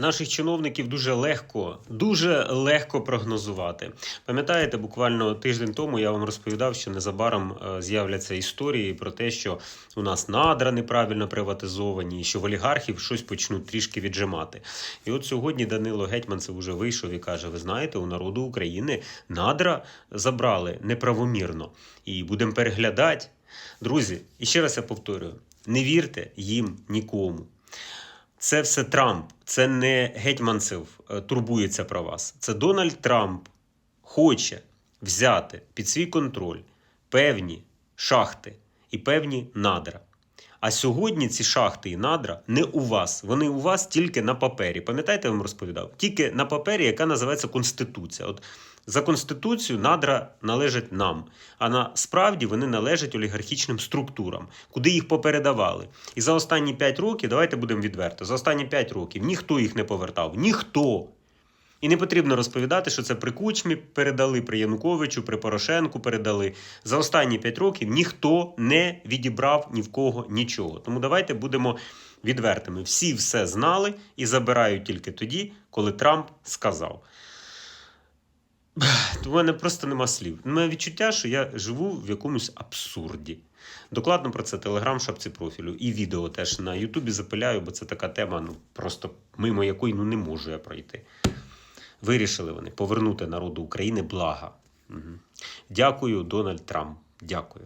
Наших чиновників дуже легко, дуже легко прогнозувати. Пам'ятаєте, буквально тиждень тому я вам розповідав, що незабаром е, з'являться історії про те, що у нас надра неправильно приватизовані, і що в олігархів щось почнуть трішки віджимати. І от сьогодні Данило Гетьманцев уже вийшов і каже: Ви знаєте, у народу України надра забрали неправомірно і будемо переглядати. Друзі, і ще раз я повторюю: не вірте їм нікому. Це все Трамп, це не Гетьманцев турбується про вас. Це Дональд Трамп хоче взяти під свій контроль певні шахти і певні надра. А сьогодні ці шахти і надра не у вас. Вони у вас тільки на папері. Пам'ятаєте, я вам розповідав? Тільки на папері, яка називається Конституція. От за Конституцією надра належать нам, а насправді вони належать олігархічним структурам, куди їх попередавали. І за останні 5 років, давайте будемо відверто, за останні 5 років ніхто їх не повертав. Ніхто. І не потрібно розповідати, що це при Кучмі передали, при Януковичу, при Порошенку передали. За останні 5 років ніхто не відібрав ні в кого нічого. Тому давайте будемо відвертими. Всі все знали і забирають тільки тоді, коли Трамп сказав. У мене просто нема слів. У мене відчуття, що я живу в якомусь абсурді. Докладно про це телеграм шапці профілю і відео теж на Ютубі запиляю, бо це така тема, ну просто мимо якої ну, не можу я пройти. Вирішили вони повернути народу України блага. Угу. Дякую, Дональд Трамп. Дякую.